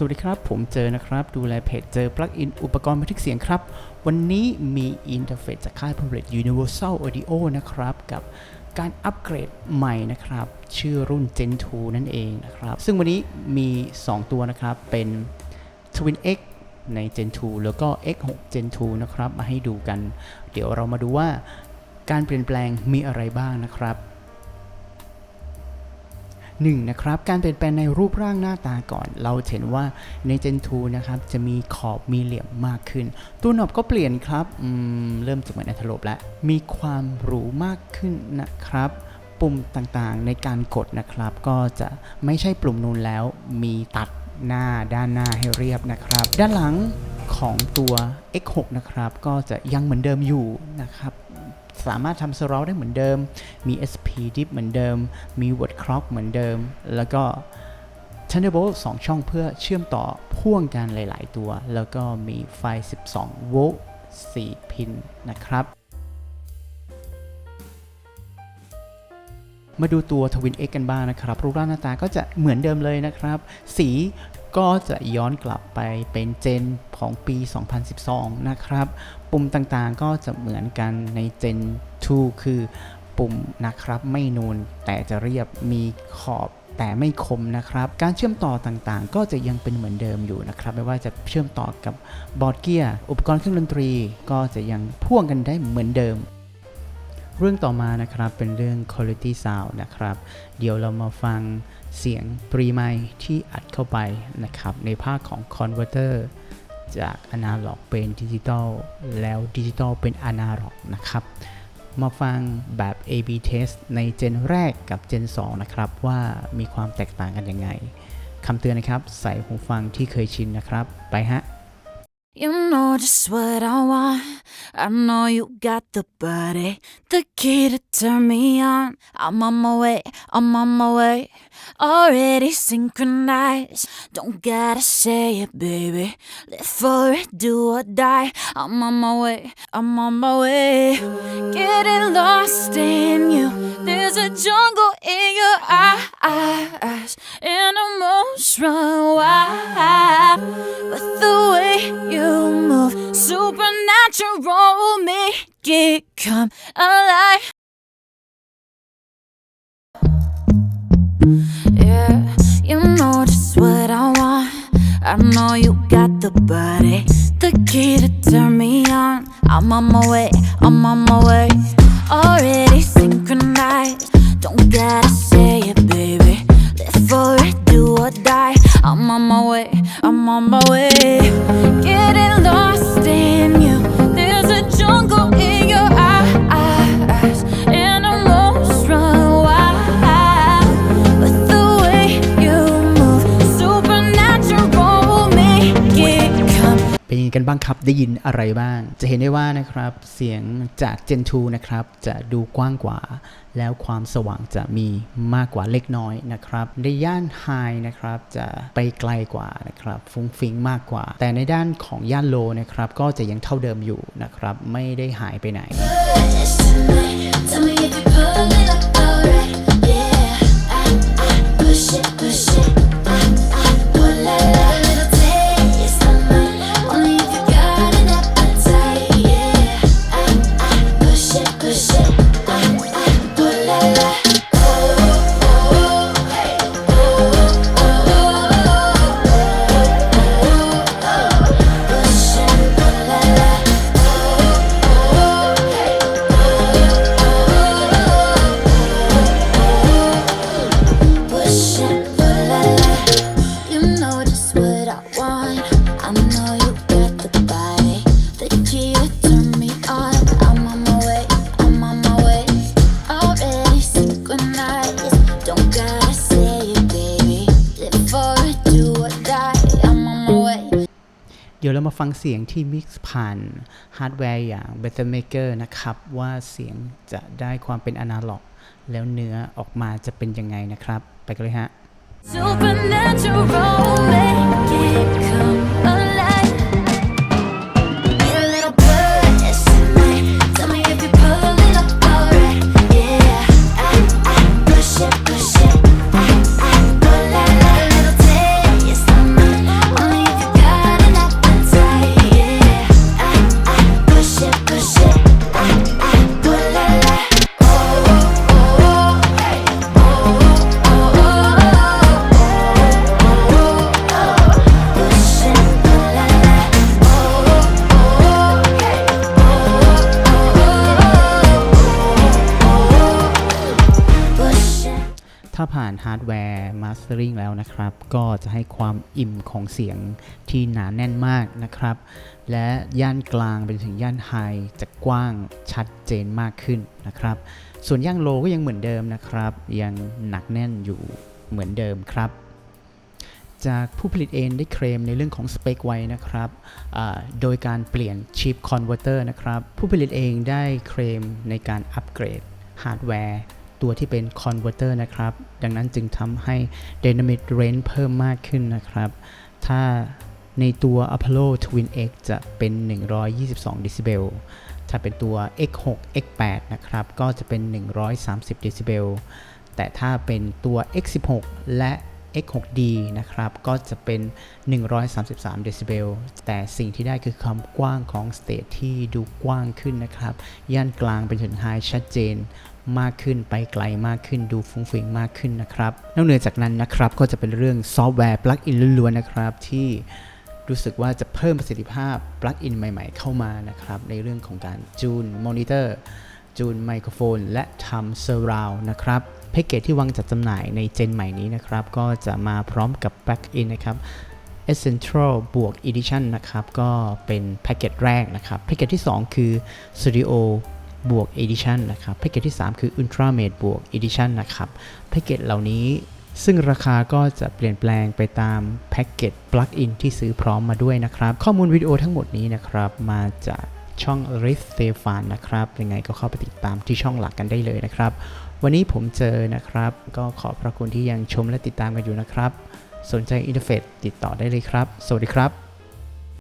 สวัสดีครับ ผมเจอนะครับ ดูแลเพจเจอปลั๊กอินอุปกรณ์บันทึกเสียงครับ วันนี้มีอินเทอร์เฟซจากค่าย p r o l e t Universal Audio นะครับ กับการอัปเกรดใหม่นะครับ ชื่อรุ่น Gen 2 นั่นเองนะครับ ซึ่งวันนี้มี 2 ตัวนะครับ เป็น Twin X ใน Gen 2 แล้วก็ X6 Gen 2 นะครับ มาให้ดูกัน เดี๋ยวเรามาดูว่าการเปลี่ยนแปลงมีอะไรบ้างนะครับ 1นะครับการเปลี่ยนแปลงในรูปร่างหน้าตาก่อน เราเห็นว่าใน Gen 2นะครับจะมีขอบมีเหลี่ยมมากขึ้น ตัวหนอบก็เปลี่ยนครับอืมเริ่มจากเหมือนอัตลบแล้วมีความหรูมากขึ้นนะครับปุ่มต่างๆในการกดนะครับ ก็จะไม่ใช่ปุ่มนูนแล้วมีตัดหน้าด้านหน้าให้เรียบนะครับ ด้านหลังของตัว X6 นะครับ ก็จะยังเหมือนเดิมอยู่นะครับ สามารถทำสโลได้เหมือนเดิม มี SP Dip เหมือนเดิม มี Word Clock เหมือนเดิม แล้วก็ Thunderbolt 2 ช่องเพื่อเชื่อมต่อพ่วงกันหลาย ๆ ตัว แล้วก็มีไฟ 12 โวลต์4พินนะครับ มาดูตัว Twin X กันบ้างนะครับ รูปร่างหน้าตาก็จะเหมือนเดิมเลยนะครับ สี ก็จะย้อนกลับไปเป็นเจนของปี 2012 นะครับ ปุ่มต่างๆก็จะเหมือนกันใน Gen 2คือปุ่มนะครับไม่นูนแต่จะเรียบมีขอบแต่ไม่คมนะครับ การเชื่อมต่อต่างๆ ก็จะยังเป็นเหมือนเดิมอยู่นะครับ ไม่ว่าจะเชื่อมต่อกับบอร์ดเกียร์อุปกรณ์เครื่องดนตรี ก็จะยังพ่วงกันได้เหมือนเดิม เรื่องต่อมานะครับเป็นเรื่อง quality sound นะครับ เดี๋ยวเรามาฟังเสียงปรีไมค์ที่อัดเข้าไปนะครับ ในภาคของ converter จากอนาล็อกเป็นดิจิตอลแล้วดิจิตอลเป็นอนาล็อกนะครับ มาฟังแบบ A/B test ในเจนแรกกับเจน 2 นะครับ ว่ามีความแตกต่างกันยังไงคำเตือนนะครับ ใส่หูฟังที่เคยชินนะครับ ไปฮะ You know just what I want. I know you got the body, the key to turn me on. I'm on my way, I'm on my way. Already synchronized. Don't gotta say it, baby. Live for it, do or die. I'm on my way, I'm on my way. Getting lost in you. There's a jungle in your eyes, and emotions run wild. Supernatural, make it come alive. Yeah, you know just what I want. I know you got the body, the key to turn me on. I'm on my way, I'm on my way. Already synchronized. Don't gotta say it, baby. Live for it, do or die. I'm on my way, I'm on my way. กันบ้างครับ ได้ยินอะไรบ้าง จะเห็นได้ว่านะครับ เสียงจาก Gen 2นะครับ จะดูกว้างกว่า แล้วความสว่างจะมีมากกว่าเล็กน้อยนะครับ ในย่าน High นะครับ จะไปไกลกว่านะครับ ฟุ้งฟิ้งมากกว่า แต่ในด้านของย่าน Low นะครับ ก็จะยังเท่าเดิมอยู่นะครับ ไม่ได้หายไปไหน ฟังเสียงที่มิกซ์ผ่านฮาร์ดแวร์อย่าง Better Maker นะครับ ว่าเสียงจะได้ความเป็นอนาล็อก แล้วเนื้อออกมาจะเป็นยังไงนะครับ ไปกันเลยฮะ Supernatural, make it come ่านฮาร์ดแวร์มาสเตอริงแล้วนะครับ ก็จะให้ความอิ่มของเสียงที่หนาแน่นมากนะครับ และย่านกลางไปถึงย่านไฮจะกว้างชัดเจนมากขึ้นนะครับ ส่วนย่างโลก็ยังเหมือนเดิมนะครับ ยังหนักแน่นอยู่เหมือนเดิมครับจากผู้ผลิตเองได้เคลมในเรื่องของสเปคไว้นะครับ โดยการเปลี่ยนชิปคอนเวอร์เตอร์นะครับ ผู้ผลิตเองได้เคลมในการอัปเกรดฮาร์ดแวร์ ตัวที่เป็นคอนเวอร์เตอร์นะครับ ดังนั้นจึงทำให้ Dynamic Range เพิ่มมากขึ้นนะครับ ถ้าในตัว Apollo Twin X จะเป็น 122ดิซิเบลถ้าเป็นตัว X6 X8 นะครับ ก็จะเป็น 130ดิซิเบลแต่ถ้าเป็นตัว X16 และ X6D นะครับ ก็จะเป็น 133 เดซิเบล แต่สิ่งที่ได้คือความกว้างของสเตจที่ดูกว้างขึ้นนะครับ ย่านกลางเป็นถึงไฮชัดเจน มากขึ้นไปไกลมากขึ้นดูฟุ้งฟิงมากขึ้นนะครับนอกเหนือจากนั้นนะครับก็จะเป็นเรื่องซอฟต์แวร์ปลั๊กอินล้วนๆนะครับที่รู้สึกว่าจะเพิ่มประสิทธิภาพปลั๊กอินใหม่ๆเข้ามานะครับในเรื่องของการจูนมอนิเตอร์จูนไมโครโฟน และทำเซอร์ราวนะครับแพ็กเกจที่วางจัดจำหน่ายในเจนใหม่นี้นะครับ ก็จะมาพร้อมกับ Back In นะครับ Essential บวก Edition นะครับ ก็เป็นแพ็กเกจแรกนะครับ แพ็กเกจที่ 2 คือ Studio บวก Edition นะครับแพ็กเกจที่ 3 คือ Ultramate บวก Edition นะครับแพ็กเกจเหล่านี้ซึ่งราคาก็จะเปลี่ยนแปลงไปตามแพ็กเกจปลั๊กอินที่ซื้อพร้อมมาด้วยนะครับ ข้อมูลวิดีโอทั้งหมดนี้นะครับมาจากช่อง r i f t e f a n นะครับ ยังไงก็เข้าไปติดตามที่ช่องหลักกันได้เลยนะครับ วันนี้ผมเจอนะครับ ก็ขอบพระคุณที่ยังชมและติดตามกันอยู่นะครับ สนใจอินเทอร์เฟซติดต่อได้เลยครับ สวัสดีครับ